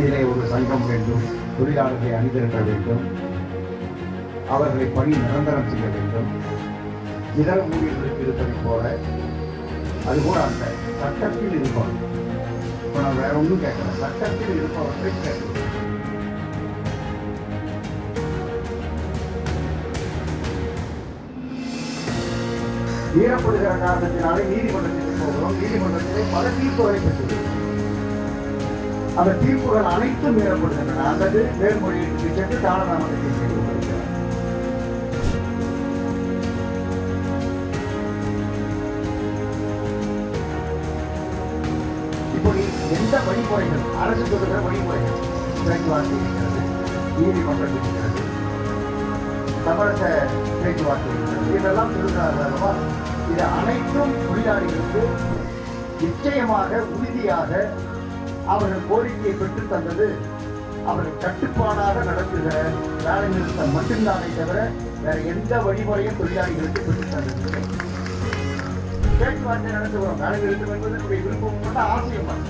அரசியலே ஒரு சங்கம் வேண்டும் தொழிலாளர்களை அணிதிரட்ட வேண்டும் அவர்களை பணி நிரந்தரம் செய்ய வேண்டும். இதர ஊழியர்களுக்கு இருப்பதைப் போல அது கூட அந்த சட்டத்தில் இருப்பார் இப்போ நான் வேற ஒன்றும் கேட்கல சட்டத்தில் இருப்பவர்களை கேட்கணும் மீறப்படுகிற காரணத்தினாலே நீதிமன்றத்திற்கு போகிறோம். நீதிமன்றத்திலே பல தீர்ப்புகளை பெற்றுள்ளோம். அந்த தீர்ப்புகள் அனைத்தும் மீறப்படுகின்றன அல்லது மேல்மொழிக்கு சென்று காலதாமதத்தை செய்து இப்படி எந்த வழிமுறைகள் அரசு சொல்லுகிற வழிமுறைகள் பேச்சுவார்த்தை இருக்கிறது நீதிமன்றம் இருக்கிறது. சமரச பேச்சுவார்த்தை இருக்கிறது. இதெல்லாம் சொல்லுகிறார்கள் அல்லவா இது அனைத்தும் தொழிலாளிகளுக்கு நிச்சயமாக உறுதியாக அவர்கள் கோரிக்கையை பெற்றுத் தந்தது அவர்கள் கட்டுப்பாடாக நடத்துகிற வேலை நிறுத்தம் மட்டும்தானே தவிர வேற எந்த வழிமுறையும் தொழிலாளிகளுக்கு பெற்று தந்தது பேச்சுவார்த்தை நடத்துகிறோம் வேலை நிறுத்தம் என்பது நம்முடைய விருப்பமும் அல்ல ஆசையும் அல்ல.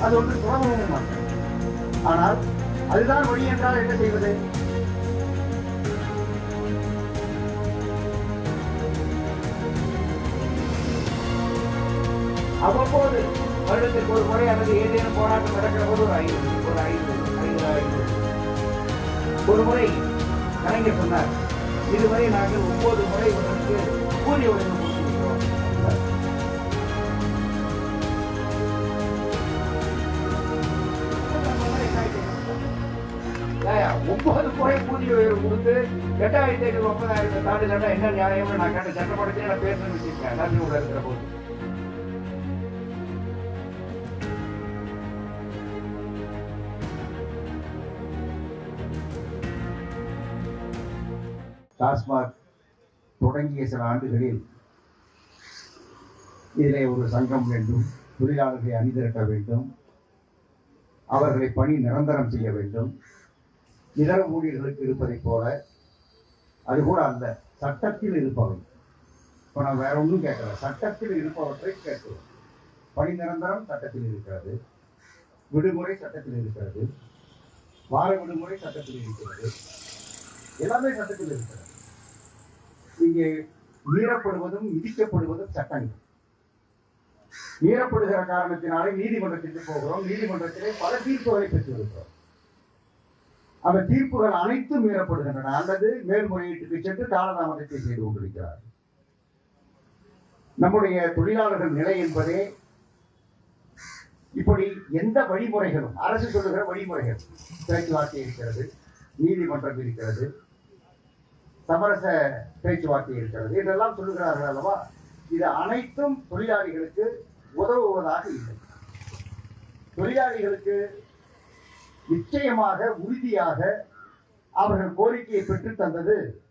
அது ஒன்று சுலபமும் அல்ல. ஆனால் அதுதான் வழி என்றால் என்ன செய்வது? அவ்வப்போது வருடத்திற்கு ஒரு முறை அல்லது ஏதேனும் போராட்டம் நடக்கிற போது ஒரு ஐந்து ஒரு ஐந்து ஐந்து ஐந்து ஒரு முறை கலைஞர் சொன்னார் இதுவரை நாங்கள் ஒன்பது முறை உங்களுக்கு கூலி உழைப்பு கொடுத்திருக்கிறோம் ஒன்பது முறை கூலி உயர்வு கொடுத்து எட்டாயிரத்தி ஐநூறு ஒன்பதாயிரத்தை தாண்டி இல்லாட்டா என்ன நியாயம் நான் கேட்ட சட்டப்படத்தையே நான் பேசணும்னு வச்சிருக்கேன் நன்றி உள்ள இருக்கிற போது டாஸ்மாக் தொடங்கிய சில ஆண்டுகளில் இதிலே ஒரு சங்கம் வேண்டும் தொழிலாளர்களை அணிதிரட்ட வேண்டும் அவர்களை பணி நிரந்தரம் செய்ய வேண்டும். இதர ஊழியர்களுக்கு இருப்பதைப் போல அது கூட அல்ல சட்டத்தில் இருப்பவை. இப்போ நான் வேற ஒன்றும் கேட்கல. சட்டத்தில் இருப்பவற்றை கேட்கிறோம். பணி நிரந்தரம் சட்டத்தில் இருக்கிறது. விடுமுறை சட்டத்தில் இருக்கிறது. வார விடுமுறை சட்டத்தில் இருக்கிறது. எல்லாமே சட்டத்தில் இருக்கிறது. இங்கே மீறப்படுவதும் விதிக்கப்படுவதும் சட்டங்கள். மீறப்படுகிற காரணத்தினாலே நீதிமன்றத்திற்கு போகிறோம். நீதிமன்றத்திலே பல தீர்ப்புகளை பெற்றிருக்கிறோம். அந்த தீர்ப்புகள் அனைத்தும் மீறப்படுகின்றன. அல்லது மேல்முறையீட்டுக்கு சென்று காலதாமதத்தை செய்து கொண்டிருக்கிறார் நம்முடைய தொழிலாளர்கள் நிலை என்பதே இப்படி எந்த வழிமுறைகளும் அரசு சொல்லுகிற வழிமுறைகள் பேச்சுவார்த்தை இருக்கிறது நீதிமன்றம் இருக்கிறது சமரச பேச்சுவார்த்தை இருக்கிறது. இதெல்லாம் சொல்லுகிறார்கள் அல்லவா? இது அனைத்தும் தொழிலாளிகளுக்கு உதவுவதாக இல்லை. தொழிலாளிகளுக்கு நிச்சயமாக உறுதியாக அவர்கள் கோரிக்கையை பெற்று தந்தது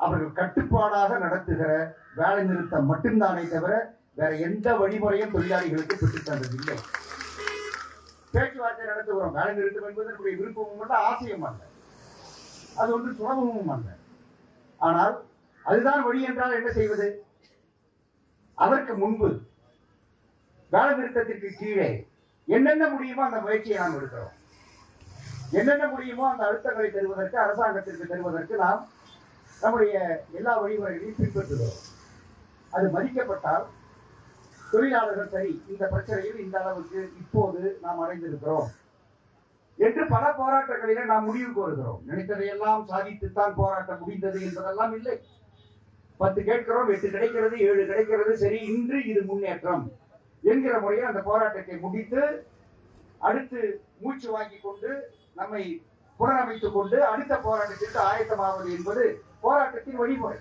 அவர்கள் கட்டுப்பாடாக நடத்துகிற வேலை நிறுத்தம் மட்டும்தானே தவிர வேற எந்த வழிமுறையும் தொழிலாளிகளுக்கு பெற்று தந்தது இல்லை பேச்சுவார்த்தை நடத்துகிறோம். வேலை நிறுத்தம் என்பது நம்முடைய விருப்பமும் அல்ல ஆசையும் அல்ல. அது ஒன்று சுலபமும் அல்ல. ஆனால் அதுதான் வழி என்றால் என்ன செய்வது? அதற்கு முன்பு வேலை நிறுத்தத்திற்கு கீழே என்னென்ன முடியுமோ அந்த முயற்சியை நாம் எடுக்கிறோம். என்னென்ன முடியுமோ அந்த அழுத்தங்களை தருவதற்கு அரசாங்கத்திற்கு தருவதற்கு நாம் நம்முடைய எல்லா வழிமுறைகளையும் பின்பற்றுகிறோம். அது மதிக்கப்பட்டால் தொழிலாளர்கள் சரி இந்த பிரச்சனையில் இந்த அளவுக்கு இப்போது நாம் அடைந்திருக்கிறோம். என்று பல போராட்டங்களிலே நாம் முடிவுக்கு வருகிறோம் நினைத்ததையெல்லாம் சாதித்துத்தான் போராட்டம் முடிந்தது என்பதெல்லாம் இல்லை. பத்து கேட்கிறோம் எட்டு கிடைக்கிறது ஏழு கிடைக்கிறது சரி இன்று இது முன்னேற்றம் என்கிற முறையில் அந்த போராட்டத்தை முடித்து அடுத்து மூச்சு வாங்கி கொண்டு நம்மை புனரமைத்துக் கொண்டு அடுத்த போராட்டத்திற்கு ஆயத்தமாவது என்பது போராட்டத்தின் வழிமுறை.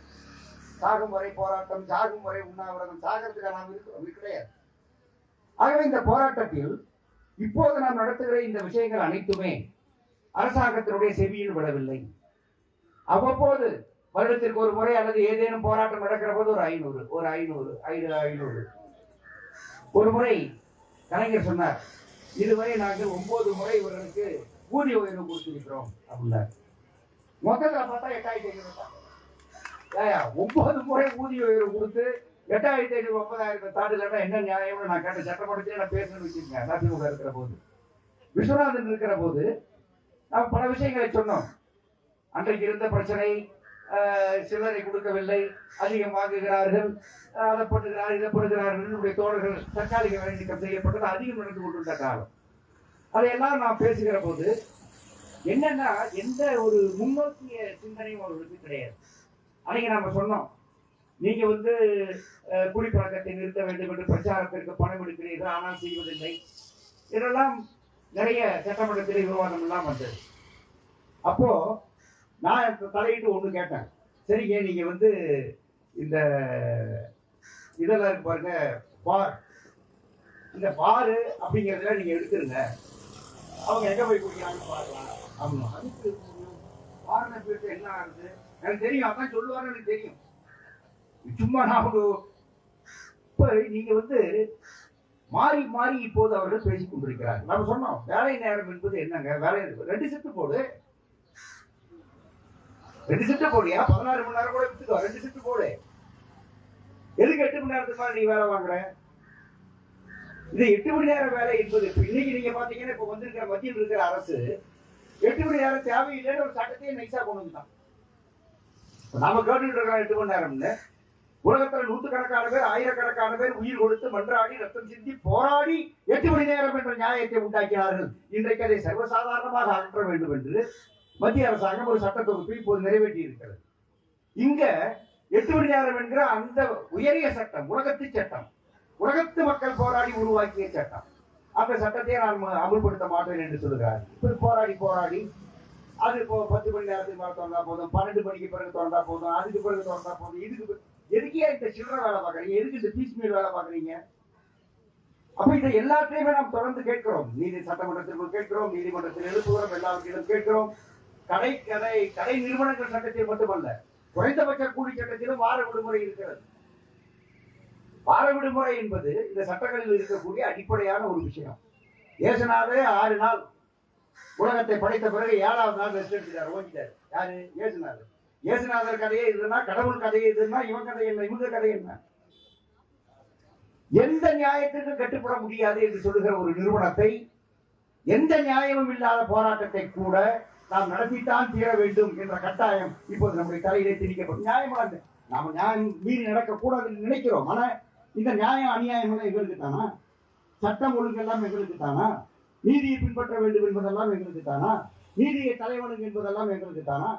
சாகும் வரை போராட்டம் சாகும் வரை உண்ணாவிரதம் சாகிறதுக்கு நாம் இருக்கிறோம். கிடையாது. ஆகவே இந்த போராட்டத்தில் இப்போது நாம் நடத்துகிற இந்த விஷயங்கள் அனைத்துமே அரசாங்கத்தினுடைய செவியில் விடவில்லை அவ்வப்போது வருடத்திற்கு ஒரு முறை அல்லது ஏதேனும் போராட்டம் நடக்கிற போது ஒரு ஐநூறு ஒரு ஐநூறு ஐநூறு ஐநூறு. ஒரு முறை கலைஞர் சொன்னார் இதுவரை நாங்கள் ஒன்பது முறை இவர்களுக்கு ஊதிய உயர்வு கொடுத்திருக்கிறோம் அப்படின்னார். மொத்தத்தில் பார்த்தா எட்டாயிரத்தி ஐநூறு ஒன்பது முறை ஊதிய உயர்வு கொடுத்து எட்டாயிரத்தி ஐநூறு ஒன்பதாயிரத்தை தாண்டுலன்னா என்ன நியாயம்னு நான் கேட்ட சட்டமன்றத்திலே நான் பேசணும்னு வச்சிருக்கேன் அதிமுக இருக்கிற போது. விஸ்வநாதன் இருக்கிற போது நாம் பல விஷயங்களை சொன்னோம். அன்றைக்கு இருந்த பிரச்சனை ஆஹ், சில்லறை கொடுக்கவில்லை அதிகம் வாங்குகிறார்கள் அதை பண்ணுகிறார் இதை பண்ணுகிறார்கள் என்னுடைய தோழர்கள் தற்காலிக வேலை நீக்கம் செய்யப்பட்டது. அதிகம் நடந்து கொண்டிருந்த காலம். அதையெல்லாம் நாம் பேசுகிற போது என்னன்னா எந்த ஒரு முன்னோக்கிய சிந்தனையும் அவர்களுக்கு கிடையாது. அன்னைக்கு நாம சொன்னோம் நீங்க வந்து குடிப்பழக்கத்தை நிறுத்த வேண்டும் என்று பிரச்சாரத்திற்கு பணம் எடுக்கிறீர்கள் ஆனால் செய்வதில்லை. இதெல்லாம் நிறைய சட்டமன்றத்தில் விவாதம் எல்லாம் வந்தது. அப்போ நான் தலையிட்டு ஒன்று கேட்டேன். சரிங்க நீங்க வந்து இந்த இதெல்லாம் இருக்கு பாருங்க பார். இந்த பாரு அப்படிங்கிறதுல நீங்க எடுத்துருங்க. அவங்க எங்க போய் குடிக்கிறாங்கன்னு பாருங்க ஆமா. அதுக்கு பாருன்னு போயிட்டு என்ன ஆகுது? எனக்கு தெரியும் அதான் சொல்லுவாருன்னு எனக்கு தெரியும். சும்மா நான் ஒரு இப்ப நீங்க வந்து மாறி மாறி இப்போது அவர்கள் பேசிக் கொண்டிருக்கிறார். நம்ம சொன்னோம் வேலை நேரம் என்பது என்னங்க? வேலை ரெண்டு செட்டு போடு. ரெண்டு செட்டு போடியா பதினாறு மணி நேரம் கூட விட்டுக்கோ. ரெண்டு செட்டு போடு. எதுக்கு எட்டு மணி நேரத்துக்கு மேலே நீ வேலை வாங்குற? இது எட்டு மணி நேரம் வேலை என்பது இப்போ இன்னைக்கு நீங்க பாத்தீங்கன்னா இப்ப வந்திருக்கிற மத்தியில் இருக்கிற அரசு எட்டு மணி நேரம் தேவையில்லைன்னு ஒரு சட்டத்தையே நைஸா கொண்டு வந்துட்டான். நாம கேட்டுட்டு இருக்கோம் எட்டு மணி நேரம்னு. உலகத்துல நூற்றுக்கணக்கான பேர் ஆயிரக்கணக்கான பேர் உயிர் கொடுத்து மன்றாடி ரத்தம் சிந்தி போராடி எட்டு மணி நேரம் என்ற நியாயத்தை உண்டாக்கினார்கள். இன்றைக்கு அதை சர்வசாதாரணமாக அகற்ற வேண்டும் என்று மத்திய அரசாங்கம் ஒரு சட்ட தொகுப்பை இப்போது நிறைவேற்றி இருக்கிறது இங்க எட்டு மணி நேரம் என்கிற அந்த உயரிய சட்டம் உலகத்து சட்டம் உலகத்து மக்கள் போராடி உருவாக்கிய சட்டம். அந்த சட்டத்தை நான் அமுல்படுத்த மாட்டேன் என்று சொல்லுகிறார். இப்படி போராடி போராடி அது இப்போ பத்து மணி நேரத்துக்கு மேலே திறந்தா போதும் பன்னெண்டு மணிக்கு பிறகு திறந்தா போதும் அதுக்கு பிறகு திறந்தா போதும் இதுக்கு எதுக்கே இந்த சில்லற வேலை பார்க்கறீங்க? எதுக்கு இந்த பீஸ் மீல் வேலை பார்க்குறீங்க? அப்ப இதை எல்லாத்தையுமே நாம் தொடர்ந்து கேட்கிறோம். நீதி சட்டமன்றத்திற்குள் கேட்கிறோம் நீதிமன்றத்தில் எழுப்புகிறோம் எல்லாவற்றிலும் கேட்கிறோம். கடை கடை கடை நிறுவனங்கள் சட்டத்தில் மட்டுமல்ல குறைந்தபட்ச கூலி சட்டத்திலும் வார விடுமுறை இருக்கிறது. வார விடுமுறை என்பது இந்த சட்டங்களில் இருக்கக்கூடிய அடிப்படையான ஒரு விஷயம். ஏசுநாதே ஆறு நாள் உலகத்தை படைத்த பிறகு ஏழாவது நாள் ரெஸ்ட் எடுத்துட்டார் ஓஞ்சிட்டார் யாரு? ஏசுனாரு ஏசுநாதர் கதையே இதுன்னா கடவுள் கதையே இதுனா இவன் கதை என்ன இவங்க கதை என்ன? எந்த நியாயத்திற்கு கட்டுப்பட முடியாது என்று சொல்லுகிற ஒரு நிறுவனத்தை எந்த நியாயமும் இல்லாத போராட்டத்தை கூட நாம் நடத்தித்தான் தீர வேண்டும் என்ற கட்டாயம் இப்போது நம்முடைய தலையிலே திணிக்கப்படும். நியாயமானது நாம நியாயம் மீறி நடக்கக்கூடாதுன்னு நினைக்கிறோம். ஆனா இந்த நியாயம் அநியாயம் எல்லாம் எங்களுக்கு தானா? சட்டம் ஒழுங்கு எல்லாம் எங்களுக்கு தானா? நீதியை பின்பற்ற வேண்டும் என்பதெல்லாம் எங்களுக்கு தானா? நீதியை தலைவனுக்கு என்பதெல்லாம் எங்களுக்கு தானா?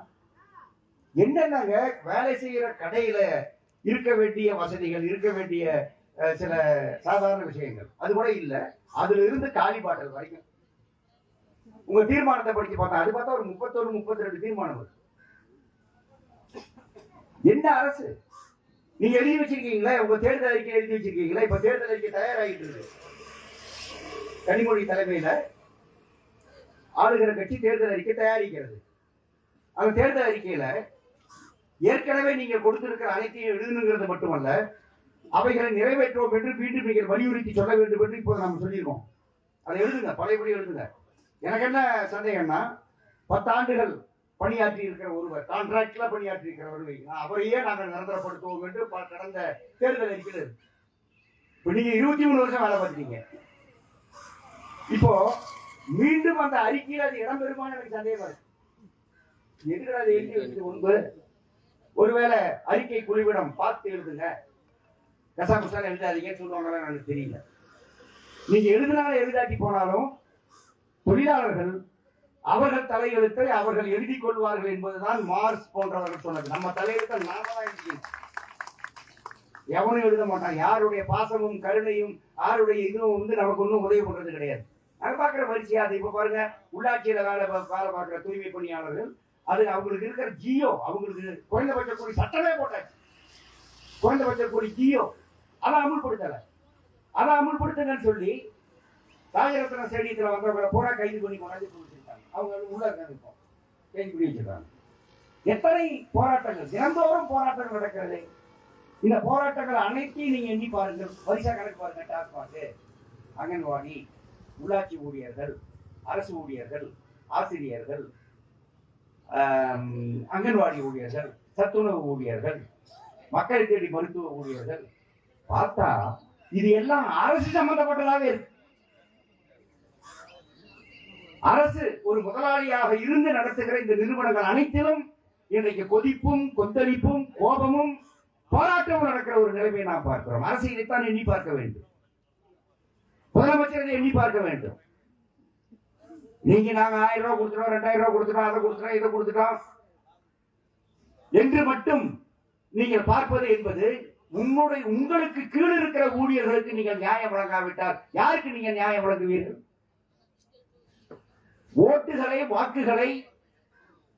என்னென்னங்க வேலை செய்யற கடையில இருக்க வேண்டிய வசதிகள் இருக்க வேண்டிய சில சாதாரண விஷயங்கள். அது கூட இல்லை. அதுல இருந்து காலி பாட்டல் வரைக்கும். உங்க தீர்மானத்தை படிச்சு பார்த்தா அது பார்த்தா ஒரு முப்பத்தொரு முப்பத்தி ரெண்டு தீர்மானம் வருது. என்ன அரசு? நீங்க எழுதி வச்சிருக்கீங்களா? உங்க தேர்தல் அறிக்கை எழுதி வச்சிருக்கீங்களா? இப்ப தேர்தல் அறிக்கை தயாராகிட்டு இருக்கு. கனிமொழி தலைமையில ஆளுகிற கட்சி தேர்தல் அறிக்கை தயாரிக்கிறது. அந்த தேர்தல் அறிக்கையில ஏற்கனவே நீங்க கொடுத்திருக்கிற அனைத்தையும் எழுதுங்கிறது மட்டுமல்ல அவைகளை நிறைவேற்றுவோம் என்று மீண்டும் நீங்கள் வலியுறுத்தி சொல்ல வேண்டும் என்று இப்போது நம்ம சொல்லியிருக்கோம். அதை எழுதுங்க பழையபடி எழுதுங்க. எனக்கு என்ன சந்தேகம்னா பத்தாண்டுகள் பணியாற்றி இருக்கிற ஒருவர் கான்ட்ராக்டில் பணியாற்றி இருக்கிறவர் வைக்கலாம் அவரையே நாங்கள் நிரந்தரப்படுத்துவோம் என்று கடந்த தேர்தல் அறிக்கையில் இப்போ நீங்கள் நீங்க இருபத்தி மூணு வருஷம் வேலை பார்த்துட்டீங்க. இப்போ மீண்டும் அந்த அறிக்கையில் அது இடம் எனக்கு சந்தேகம் இருக்கு எதுக்கு அதை எழுதி வச்சு முன்பு ஒருவேளை அறிக்கை குழுவிடம் பார்த்து எழுதுங்க. கசாபுசான் எழுதாதீங்கன்னு சொல்லுவாங்களா எனக்கு தெரியல. நீங்க எழுதினாலும் எழுதாட்டி போனாலும் தொழிலாளர்கள் அவர்கள் தலையெழுத்தை அவர்கள் எழுதிக் கொள்வார்கள் என்பதுதான் மார்ஸ் போன்றவர்கள் சொன்னது. நம்ம தலையெழுத்தை நாம தான் எழுதிக்கணும். எவனும் எழுத மாட்டான். யாருடைய பாசமும் கருணையும் யாருடைய இதுவும் வந்து நமக்கு ஒன்றும் உதவி பண்றது கிடையாது. நாங்க பாக்குற வரிசையா அது இப்ப பாருங்க. உள்ளாட்சியில வேலை வேலை பார்க்கிற தூய்மை பணியாளர்கள் அது அவங்களுக்கு இருக்கிற ஜியோ அவங்களுக்கு குறைந்தபட்ச கூலி சட்டமே போட்டாச்சு. குறைந்தபட்ச கூலி ஜியோ. அதை அமுல்படுத்தல. அதை அமுல்படுத்துங்கன்னு சொல்லி ராஜரத்ன ஸ்டேடியத்தில் வந்தவங்களை பூரா கைது பண்ணி கொண்டாந்து கொடுத்துருக்காங்க அவங்க உள்ள இருக்காங்க இப்போ. கைது பண்ணி வச்சிருக்காங்க. எத்தனை போராட்டங்கள்? தினந்தோறும் போராட்டங்கள் நடக்கிறது. இந்த போராட்டங்கள் அனைத்தையும் நீங்க எண்ணி பாருங்க வரிசா கணக்கு பாருங்க டாஸ்மாக் அங்கன்வாடி உள்ளாட்சி ஊழியர்கள் அரசு ஊழியர்கள் ஆசிரியர்கள் அங்கன்வாடி ஊழியர்கள் சத்துணவு ஊழியர்கள் மக்கள் தேடி மருத்துவ ஊழியர்கள் பார்த்தா இது எல்லாம் அரசு சம்பந்தப்பட்டதாவே இருக்கு. அரசு ஒரு முதலாளியாக இருந்து நடத்துகிற இந்த நிறுவனங்கள் அனைத்திலும் இன்றைக்கு கொதிப்பும் கொந்தளிப்பும் கோபமும் போராட்டமும் நடக்கிற ஒரு நிலைமையை நாம் பார்க்கிறோம். அரசு இதைத்தான் எண்ணி பார்க்க வேண்டும். முதலமைச்சர் எண்ணி பார்க்க வேண்டும். நீங்க நாங்க ஆயிரம் ரூபாய் கொடுத்துட்டோம் ரெண்டாயிரம் ரூபாய் கொடுத்துட்டோம் அதை கொடுத்துட்டோம் இதை கொடுத்துட்டோம். என்று மட்டும் நீங்கள் பார்ப்பது என்பது உன்னுடைய உங்களுக்கு கீழ் இருக்கிற ஊழியர்களுக்கு நீங்கள் நியாயம் வழங்காவிட்டால் யாருக்கு நீங்க நியாயம் வழங்குவீர்கள்? ஓட்டுகளை வாக்குகளை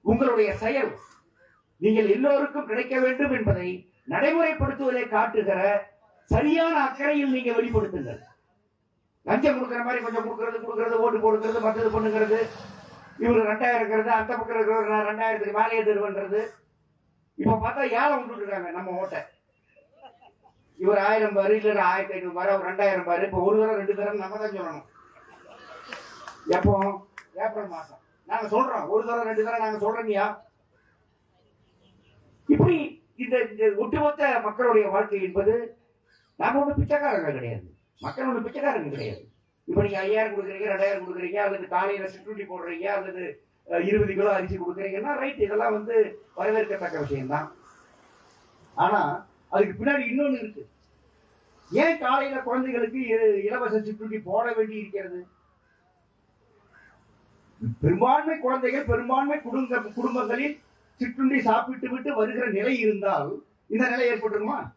உங்களுடைய செயல் நீங்கள் எல்லோருக்கும் கிடைக்க வேண்டும் என்பதை நடைமுறைப்படுத்துவதை காட்டுகிற சரியான அக்கறையில் நீங்க வெளிப்படுத்துங்கள். லஞ்சம் கொடுக்குற மாதிரி கொஞ்சம் கொடுக்கறது கொடுக்கறது ஓட்டு போடுக்கிறது மற்றது பண்ணுங்கிறது. இவர் ரெண்டாயிரம் இருக்கிறது அந்த பக்கம் இருக்கிறவர் நான் ரெண்டாயிரத்துக்கு மேலேயே பண்ணுறது இப்போ பார்த்தா ஏழை விட்டுருக்காங்க நம்ம ஓட்டை. இவர் ஆயிரம் பாரு இல்லைன்னா ஆயிரத்தி ஐநூறு பாரு அவர் ரெண்டாயிரம் பாரு இப்போ ஒரு தரம் ரெண்டு தரம் நம்ம தான் சொல்லணும். எப்போ? ஏப்ரல் மாதம் நாங்கள் சொல்கிறோம் ஒரு தரம் ரெண்டு தரம் நாங்கள் சொல்றோங்கயா இப்படி இந்த இந்த ஒட்டுமொத்த மக்களுடைய வாழ்க்கை என்பது நாம ஒன்றும் பிச்சைக்காரங்க கிடையாது. மக்கள் ஒண்ணு பிச்சைக்காரங்க கிடையாது. இப்ப நீங்கள் ஐயாயிரம் கொடுக்குறீங்க ரெண்டாயிரம் கொடுக்குறீங்க அல்லது காலையில் சிற்றுண்டி போடுறீங்க அல்லது இருபது கிலோ அரிசி கொடுக்குறீங்கன்னா ரைட் இதெல்லாம் வந்து வரவேற்கத்தக்க விஷயம்தான். ஆனால் அதுக்கு பின்னாடி இன்னொன்று இருக்கு. ஏன் காலையில் குழந்தைகளுக்கு இ- இலவச சிற்றுண்டி போட வேண்டி இருக்கிறது? பெரும்பான்மை குழந்தைகள் பெரும்பான்மை குடும்ப குடும்பங்களில் சிற்றுண்டி சாப்பிட்டு விட்டு வருகிற நிலை இருந்தால் இந்த நிலை ஏற்பட்டுருமா?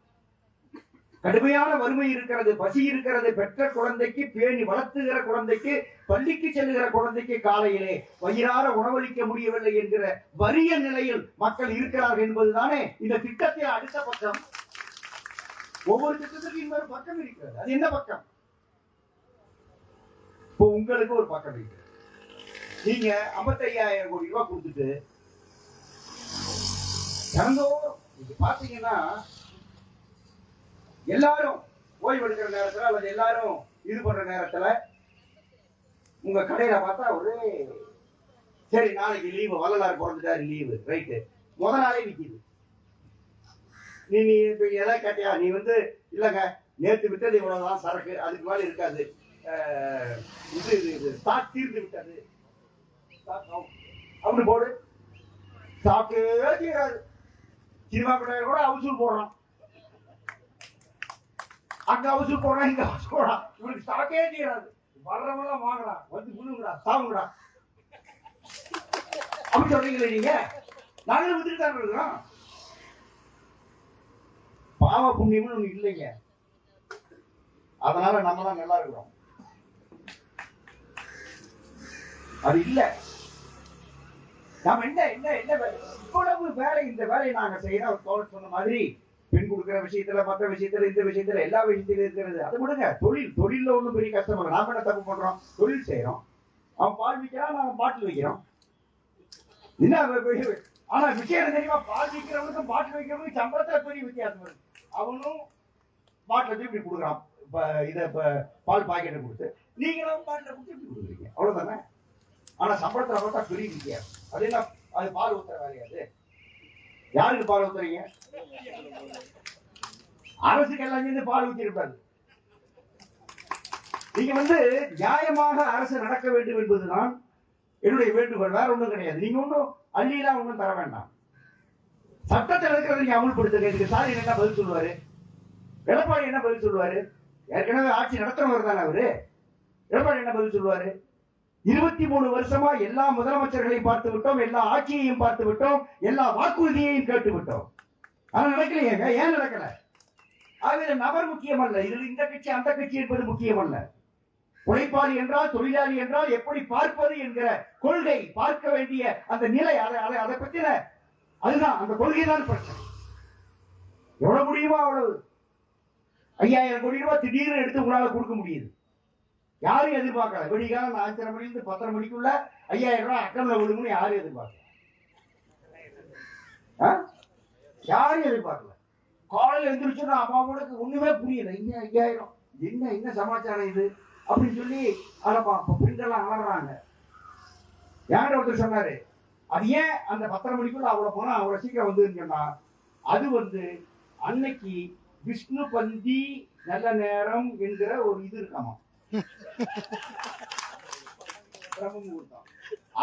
கடுமையான வறுமை இருக்கிறது பசி இருக்கிறது. பெற்ற குழந்தைக்கு பேணி வளர்த்துகிற குழந்தைக்கு பள்ளிக்கு செல்லுகிற குழந்தைக்கு காலையிலே வயிறார உணவளிக்க முடியவில்லை என்கிற வறிய நிலையில் மக்கள் இருக்கிறார்கள் என்பதுதானே இந்த திட்டத்தை அடுத்த பக்கம். ஒவ்வொரு திட்டத்துக்கும் இன்னொரு பக்கம் இருக்கிறது. அது என்ன பக்கம்? இப்போ உங்களுக்கு ஒரு பக்கம் இருக்கு நீங்க 55000 கோடி ரூபாய் கொடுத்துட்டு தினந்தோறும் பாத்தீங்கன்னா எல்லாரும் ஓய்வு எடுக்கிற நேரத்துல அல்லது எல்லாரும் இது பண்ற நேரத்துல உங்க கடையில பார்த்தா ஒரே சரி நாளைக்கு லீவு வள்ளலார் பிறந்துட்டாரு லீவு ரைட்டு முத நாளே விற்கிது நீ நீ இப்போ எதை கேட்டியா? நீ வந்து இல்லைங்க நேற்று விட்டது இவ்வளோதான் சரக்கு அதுக்கு மேலே இருக்காது. இது இது, இது ஸ்டாக் தீர்ந்து விட்டது. Stock அப்படி போடு. ஸ்டாக்கு தீராது சினிமா கூட அவசூல் போடுறான். அங்க அவசூல் போடுறான் இங்க அவசூல் போடுறான் இவனுக்கு சாக்கே தீராது வர்றவங்களாம் வாங்கலாம் வந்து குழுங்கடா சாவுங்கடா. அப்படி சொல்றீங்களே நீங்க? நாங்களும் விட்டுட்டு தான் இருக்கிறோம் பாவ புண்ணியம்னு ஒண்ணு இல்லைங்க. அதனால நம்ம தான் நல்லா இருக்கிறோம். அது இல்ல. நம்ம என்ன என்ன என்ன வேலை? இவ்வளவு வேலை இந்த வேலையை நாங்க செய்யறோம். தோழர் சொன்ன மாதிரி பெண் கொடுக்கிற விஷயத்துல மற்ற விஷயத்துல இந்த விஷயத்துல எல்லா விஷயத்திலும் இருக்கிறது. அது விடுங்க. தொழில் தொழில்ல ஒண்ணும் பெரிய கஷ்டம் இல்லை. நாம என்ன தப்பு பண்றோம்? தொழில் செய்யறோம். அவன் பால் விற்கிறான் நாம பாட்டில் வைக்கிறோம்? என்ன பெரிய- ஆனா விஷயம் தெரியுமா? பால் விற்கிறவனுக்கும் பாட்டில் வைக்கிறவனுக்கு சம்பளத்துல பெரிய வித்தியாசம் இருக்கு அவனும் பாட்டில் வச்சு இப்படி கொடுக்குறான். ப- இத பால் பாக்கெட்டை கொடுத்து. நீங்களும் பாட்டில் கொடுத்து இப்படி கொடுக்குறீங்க. அவ்வளவுதானே? ஆனா சம்பளத்துல பார்த்தா பெரிய வித்தியாசம். அது என்ன? அது பால் ஊத்துற வேலையாது யாருக்கு பால் ஊத்துறீங்க? அரசுக்கு எல்லாம் சேர்ந்து பால் ஊத்திருப்பாரு நீங்க வந்து நியாயமாக அரசு நடக்க வேண்டும் என்பதுதான் என்னுடைய வேண்டுகோள். வேற ஒண்ணும் கிடையாது. நீங்க ஒன்றும் அள்ளியெல்லாம் ஒன்றும் தர வேண்டாம். சட்டத்தை இருக்கிறத நீங்க அமல்படுத்துங்க. இதுக்கு சாரி என்ன பதில் சொல்லுவாரு? எடப்பாடி என்ன பதில் சொல்லுவாரு? ஏற்கனவே ஆட்சி நடத்துறவர் தானே அவரு. எடப்பாடி என்ன பதில் சொல்லுவாரு? இருபத்தி மூணு வருஷமா எல்லா முதலமைச்சர்களையும் பார்த்து விட்டோம் எல்லா ஆட்சியையும் பார்த்து விட்டோம் எல்லா வாக்குறுதியையும் கேட்டு விட்டோம். ஆனா நடக்கலையேங்க ஏன் நடக்கல? ஆகவே நபர் முக்கியம் அல்ல. இதில் இந்த கட்சி அந்த கட்சி என்பது முக்கியம் அல்ல. உழைப்பாளி என்றால் தொழிலாளி என்றால் எப்படி பார்ப்பது என்கிற கொள்கை பார்க்க வேண்டிய அந்த நிலை அதை அதை அதை பத்தின அதுதான். அந்த கொள்கை தான் பிரச்சனை. எவ்வளவு முடியுமோ அவ்வளவு. ஐயாயிரம் கோடி ரூபாய் திடீர்னு எடுத்து உங்களால கொடுக்க முடியுது. யாரும் எதிர்பார்க்கல. விடிகாலம் அஞ்சரை மணிலிருந்து பத்தரை மணிக்குள்ள ஐயாயிரம் ரூபாய் அக்கௌண்ட்ல விடுங்கன்னு யாரும் எதிர்பார்க்கல. யாரும் எதிர்பார்க்கல. காலையில அம்மா அம்மாவோட ஒண்ணுமே புரியல. இங்க ஐயாயிரம்? என்ன என்ன சமாச்சாரம் இது? அப்படின்னு சொல்லி அழப்பா பிரிண்டெல்லாம் அலறாங்க. யார் ஒருத்தர் சொன்னாரு? அது ஏன் அந்த பத்தரை மணிக்குள்ள அவ்வளவு போனா அவ்வளவு சீக்கிரம் வந்து சொன்னா அது வந்து அன்னைக்கு விஷ்ணு பந்தி நல்ல நேரம் என்கிற ஒரு இது இருக்காமா?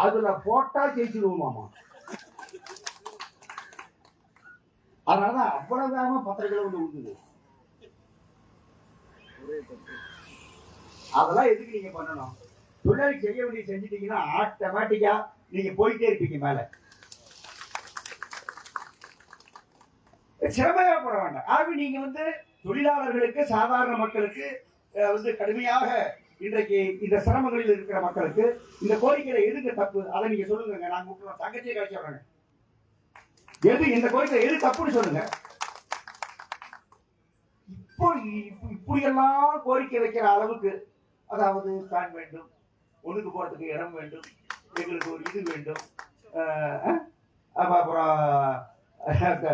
அதுல போட்டா ஜெயிச்சிருவோமாமா. அதனாலதான் அவ்வளவு வேகமா பத்திரிகை வந்து விடுது அதெல்லாம் எதுக்கு நீங்க பண்ணணும்? தொழிலாளி செய்ய வேண்டிய செஞ்சுட்டீங்கன்னா ஆட்டோமேட்டிக்கா நீங்க போயிட்டே இருப்பீங்க மேல. சிரமப்பட வேண்டாம். ஆகவே நீங்க வந்து தொழிலாளர்களுக்கு சாதாரண மக்களுக்கு வந்து கடுமையாக இன்றைக்கு இந்த சிரமங்களில் இருக்கிற மக்களுக்கு இந்த கோரிக்கையில எதுக்கு தப்பு? அதை நீங்க சொல்லுங்க நாங்க விட்டுறோம் தங்கச்சியை கழிச்சு வர்றாங்க எது இந்த கோரிக்கை எது தப்புன்னு சொல்லுங்க. இப்போ இப்படியெல்லாம் கோரிக்கை வைக்கிற அளவுக்கு அதாவது ஃபேன் வேண்டும் ஒண்ணுக்கு போறதுக்கு இடம் வேண்டும் எங்களுக்கு ஒரு இது வேண்டும் அப்புறம் அந்த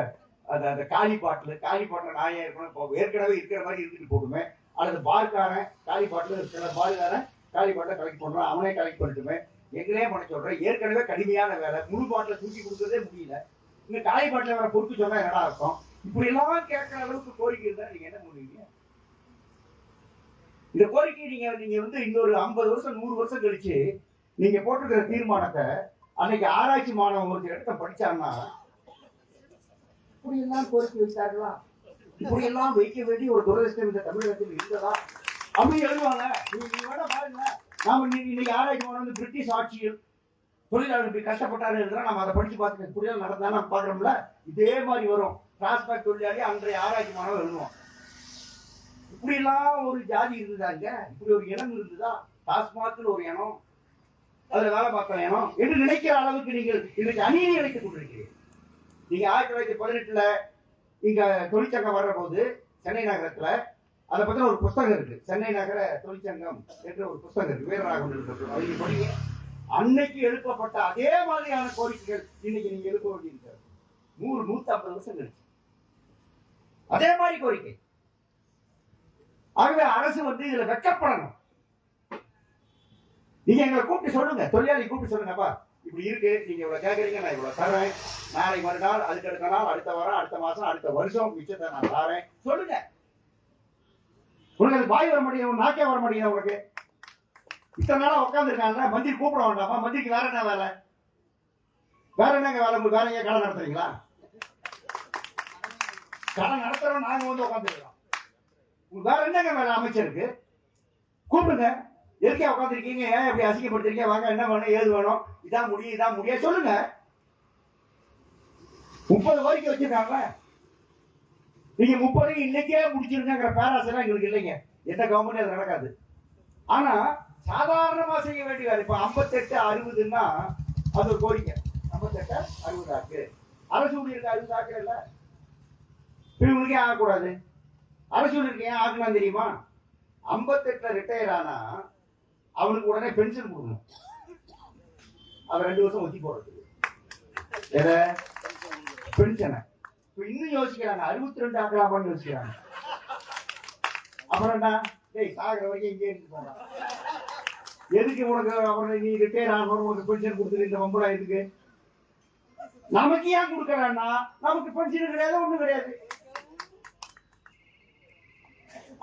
அந்த அந்த பாட்டில் காளி பாட்டில் நான் இருக்கணும் இப்போ ஏற்கனவே இருக்கிற மாதிரி இருந்துட்டு போட்டுமே. அல்லது பார்க்காரன் காலி பாட்டில் இருக்கிற பாருக்காரன் காலி பாட்டில் கலெக்ட் பண்ணுறான் அவனே கலெக்ட் பண்ணிட்டுமே. எங்கனே பண்ண சொல்றேன். ஏற்கனவே கடுமையான வேலை. முழு பாட்டில் தூக்கி கொடுக்கறதே முடியல. இந்த காலி பாட்டில் வேற பொறுத்து சொன்னா என்னடா இருக்கும் இப்படி எல்லாம் கேட்குற அளவுக்கு கோரிக்கை இருந்தால் நீங்க என்ன பண்ணுவீங்க? இந்த கோரிக்கை நீங்க நீங்க வந்து இன்னொரு ஐம்பது வருஷம் நூறு வருஷம் கழிச்சு நீங்க போட்டிருக்கிற தீர்மானத்தை அன்னைக்கு ஆராய்ச்சி மாணவன் ஒரு இடத்த படிச்சான்னா இப்படி எல்லாம் கோரிக்கை வைத்தார்களா? இப்படியெல்லாம் வைக்க வேண்டிய ஒரு துரதிருஷ்டம் இந்த தமிழகத்தில் இருந்ததா? அப்படி எழுதுவாங்க பாருங்க. நாம இன்னைக்கு ஆராய்ச்சி வந்து பிரிட்டிஷ் ஆட்சியில் தொழிலாளர் இப்படி கஷ்டப்பட்டாரு எழுதுறா நம்ம அதை படிச்சு பார்த்துட்டு இப்படியெல்லாம் நடந்தா நம்ம பாக்குறோம்ல இதே மாதிரி வரும். டிரான்ஸ்போர்ட் தொழிலாளி அன்றைய ஆராய்ச்சி மாணவர் எழுதுவோம் இப்படிலாம் ஒரு ஜாதி இருந்ததாங்க இப்படி ஒரு இனம் இருந்ததா? டாஸ்மாக்னு ஒரு இனம் அதுல வேலை பார்த்த இடம் என்று நினைக்கிற அளவுக்கு நீங்கள் இன்னைக்கு அநீதி நினைத்துக் கொண்டிருக்கிறீர்கள். நீங்க ஆயிரத்தி தொள்ளாயிரத்தி பதினெட்டுல இங்க தொழிற்சங்கம் வர்ற போது சென்னை நகரத்துல அதை பத்தின ஒரு புஸ்தகம் இருக்கு. சென்னை நகர தொழிற்சங்கம் என்ற ஒரு புஸ்தகம் இருக்கு. வீரராகவன் நீங்க படிங்க அன்னைக்கு எழுப்பப்பட்ட அதே மாதிரியான கோரிக்கைகள் இன்னைக்கு நீங்க எழுப்ப வேண்டியிருக்காரு நூறு நூத்தி ஐம்பது வருஷம் கழிச்சு. அதே மாதிரி கோரிக்கை. ஆகவே அரசு வந்து இதுல வெக்கப்படணும். நீங்க எங்களை கூப்பிட்டு சொல்லுங்க. தொழிலாளி கூப்பிட்டு சொல்லுங்கப்பா. இப்படி இருக்கு. நீங்க இவ்வளவு கேக்குறீங்க நான் இவ்வளவு தரேன் நாளைக்கு மறுநாள் அதுக்கு அடுத்த நாள் அடுத்த வாரம் அடுத்த மாசம் அடுத்த வருஷம் மிச்சத்தை நான் தரேன் சொல்லுங்க. உனக்கு பாய் வர முடியும் நாக்கே வர முடியும் உனக்கு இத்தனை நாளா உட்காந்துருக்காங்க மந்திரி கூப்பிட வேண்டாமா? மந்திரிக்கு வேற என்ன வேலை? வேற என்னங்க வேலை? உங்களுக்கு வேற எங்க கடை நடத்துறீங்களா? கடை நடத்துறோம் நாங்க வந்து உட்காந்துருக்கோம் உங்களுக்கு வேற என்னங்க வேலை அமைச்சருக்கு? கூப்பிடுங்க. எதுக்கே உட்காந்துருக்கீங்க ஏன் இப்படி அசிங்கப்படுத்திருக்கீங்க? வாங்க என்ன வேணும்? ஏது வேணும்? இதான் முடியும் இதான் முடியும். சொல்லுங்க. முப்பது கோரிக்கை வச்சிருக்காங்க நீங்க முப்பது இன்னைக்கே முடிச்சிருங்கிற பேராசெல்லாம் எங்களுக்கு இல்லைங்க. எந்த கவர்மெண்ட் அது நடக்காது. ஆனா சாதாரணமா செய்ய வேண்டிய வேலை. இப்ப ஐம்பத்தெட்டு அறுபதுன்னா அது ஒரு கோரிக்கை ஐம்பத்தெட்டு அறுபது ஆக்கு. அரசு ஊழியருக்கு அறுபது ஆக்கு இல்ல. ஏன் ஆகக்கூடாது? அரசு ஊழியருக்கு ஏன் ஆகலாம் தெரியுமா? ஐம்பத்தெட்டுல ரிட்டையர் ஆனா அவனுக்கு உடனே பென்ஷன் கொடுக்கணும் அவன் ரெண்டு வருஷம் ஒத்தி போடுறதுக்கு. எதை? பென்ஷனை இப்ப இன்னும் யோசிக்கிறாங்க. அறுபத்தி ரெண்டு ஆக்கலாமான்னு யோசிக்கிறாங்க. அப்புறம் என்ன? டேய் சாகிற வரைக்கும் இங்கே இருந்து போறான் எதுக்கு உனக்கு அப்புறம் நீ ரிட்டையர் ஆகணும் உனக்கு பென்ஷன் கொடுத்துரு இந்த வம்புடா எதுக்கு நமக்கு ஏன் கொடுக்கறான்னா நமக்கு பென்ஷன் கிடையாது ஒண்ணும் கிடையாது.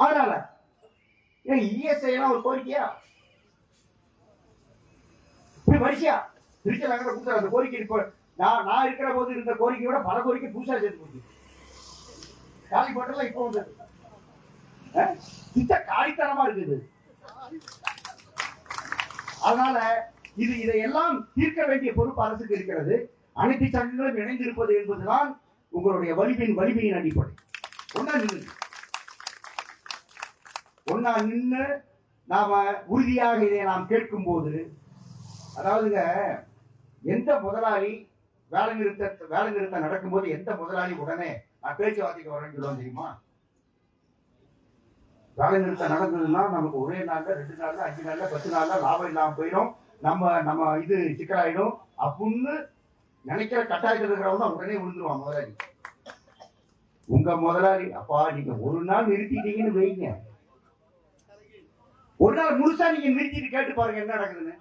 அதனால ஏன் இஎஸ்ஐ எல்லாம் ஒரு கோரிக்கையா? இப்படி வரிசையா? திருச்சி நகர கொடுக்குற அந்த கோரிக்கை இப்போ நான் நான் இருக்கிற போது இருந்த கோரிக்கையோட பல கோரிக்கை புதுசா சேர்த்து போச்சு காலி போட்டெல்லாம் இப்போ வந்து இந்த காலித்தனமா இருக்குது. அதனால இது இதையெல்லாம் தீர்க்க வேண்டிய பொறுப்பு அரசுக்கு இருக்கிறது. அனைத்து சங்கங்களும் இணைந்திருப்பது என்பதுதான் உங்களுடைய வலிமையின் வலிமையின் அடிப்படை. ஒன்னா நின்று ஒன்னா நின்று நாம உறுதியாக இதை நாம் கேட்கும் போது அதாவதுங்க எந்த முதலாளி வேலை நிறுத்த வேலை நிறுத்தம் நடக்கும்போது எந்த முதலாளி உடனே நான் பேச்சுவார்த்தைக்கு வரேன்னு சொல்லுவோம் தெரியுமா? வேலை நிறுத்தம் நடந்ததுன்னா நமக்கு ஒரே நாள்ல ரெண்டு நாள்ல அஞ்சு நாள்ல பத்து நாள்ல லாபம் இல்லாம போயிடும். நம்ம நம்ம இது சிக்கலாயிடும். அப்படின்னு நினைக்கிற கட்டாயத்தில் இருக்கிறவங்க தான் உடனே விழுந்துருவான் முதலாளி. உங்க முதலாளி அப்பா நீங்க ஒரு நாள் நிறுத்திட்டீங்கன்னு வைங்க. ஒரு நாள் முழுசா நீங்க நிறுத்திட்டு கேட்டு பாருங்க என்ன நடக்குதுன்னு.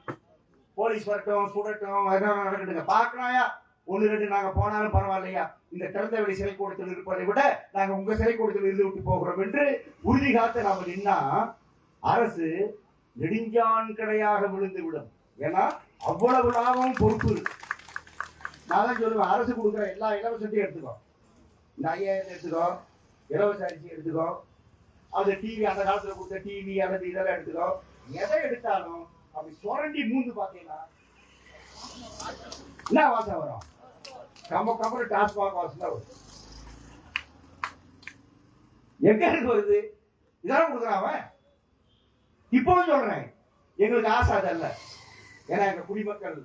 போலீஸ் வரட்டும் சுடட்டும் என்ன நடக்குதுங்க பாக்கலாயா ஒன்று ரெண்டு நாங்க போனாலும் பரவாயில்லையா? இந்த திறந்த வெளி சிறை கூடத்தில் இருப்பதை விட நாங்க உங்க சிறை கூடத்தில் இருந்து விட்டு போகிறோம் என்று உறுதி காத்து நாம நின்னா அரசு நெடுஞ்சான் கடையாக விழுந்து விடும். ஏன்னா அவ்வளவு லாபம் பொறுப்பு. நான் தான் சொல்லுவேன் அரசு கொடுக்குற எல்லா இலவசத்தையும் எடுத்துக்கோ. இந்த ஐயாயிரத்தை எடுத்துக்கோ இலவச அரிசி எடுத்துக்கோ அது டிவி அந்த காலத்துல கொடுத்த டிவி அல்லது இதெல்லாம் எடுத்துக்கோ. எதை எடுத்தாலும் அப்படி சுரண்டி மூந்து பார்த்தீங்கன்னா என்ன வாசம் வரும்? கம்ப கம்பு டாஸ்மாக் வாசம் தான் வரும். எங்க இருக்கு வருது இதெல்லாம் கொடுக்குறான் அவன். இப்பவும் சொல்றேன். எங்களுக்கு ஆசை அதல்ல ஏன்னா எங்க குடிமக்கள்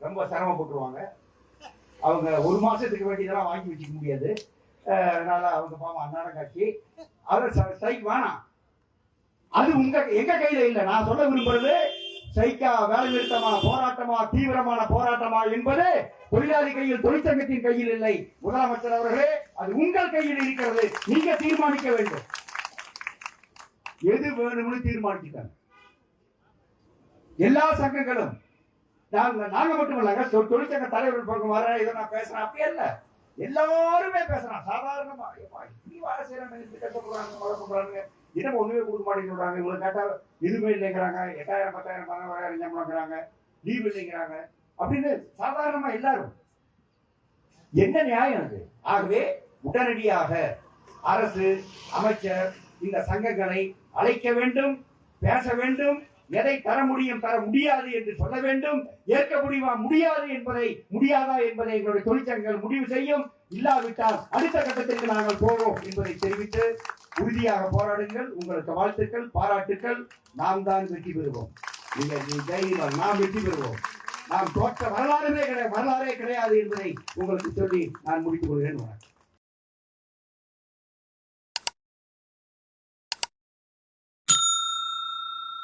ரொம்ப சிரமப்பட்டுருவாங்க. அவங்க ஒரு மாசத்துக்கு வேண்டியதெல்லாம் வாங்கி வச்சுக்க முடியாது. அதனால அவங்க பாவம் அன்னாரம் காட்சி அவர் ஸ்ட்ரைக் வேணாம். அது உங்க எங்க கையில இல்ல. நான் சொல்ல விரும்புறது ஸ்ட்ரைக்கா வேலை நிறுத்தமா போராட்டமா தீவிரமான போராட்டமா என்பது தொழிலாளி கையில் தொழிற்சங்கத்தின் கையில் இல்லை. முதலமைச்சர் அவர்களே அது உங்கள் கையில் இருக்கிறது. நீங்க தீர்மானிக்க வேண்டும். எது வேணும்னு தீர்மானிச்சுட்டாங்க. எல்லா சங்கங்களும் நாங்க நாங்க மட்டும் தொழிற்சங்க தலைவர்கள் பக்கம் வர இதை நான் பேசுறேன். அப்படியே இல்ல எல்லாருமே பேசுறான் சாதாரணமா இப்படி வேலை செய்யறாங்க இப்படி கஷ்டப்படுறாங்க மழை பண்றாங்க என்ன ஒண்ணுமே கொடுக்க மாட்டேங்கிறாங்க இவங்களை கேட்டா எதுவுமே இல்லைங்கிறாங்க. எட்டாயிரம் பத்தாயிரம் பன்னெண்டாயிரம் சம்பளங்கிறாங்க லீவ் இல்லைங்கிறாங்க. அப்படின்னு சாதாரணமா எல்லாரும். என்ன நியாயம் அது? ஆகவே உடனடியாக அரசு அமைச்சர் இந்த சங்கங்களை அழைக்க வேண்டும் பேச வேண்டும் எதை தர முடியும் தர முடியாது என்று சொல்ல வேண்டும் ஏற்க முடியுமா முடியாது என்பதை முடியாதா என்பதை எங்களுடைய தொழிற்சங்கங்கள் முடிவு செய்யும். இல்லாவிட்டால் அடுத்த கட்டத்திற்கு நாங்கள் போவோம் என்பதை தெரிவித்து உறுதியாக போராடுங்கள். உங்களுக்கு வாழ்த்துக்கள் பாராட்டுக்கள். நாம் தான் வெற்றி பெறுவோம். நீங்கள் நாம் வெற்றி பெறுவோம். நாம் தோற்ற வரலாறுமே கிடையாது வரலாறே கிடையாது என்பதை உங்களுக்கு சொல்லி நான் முடித்துக் கொள்கிறேன். வணக்கம்.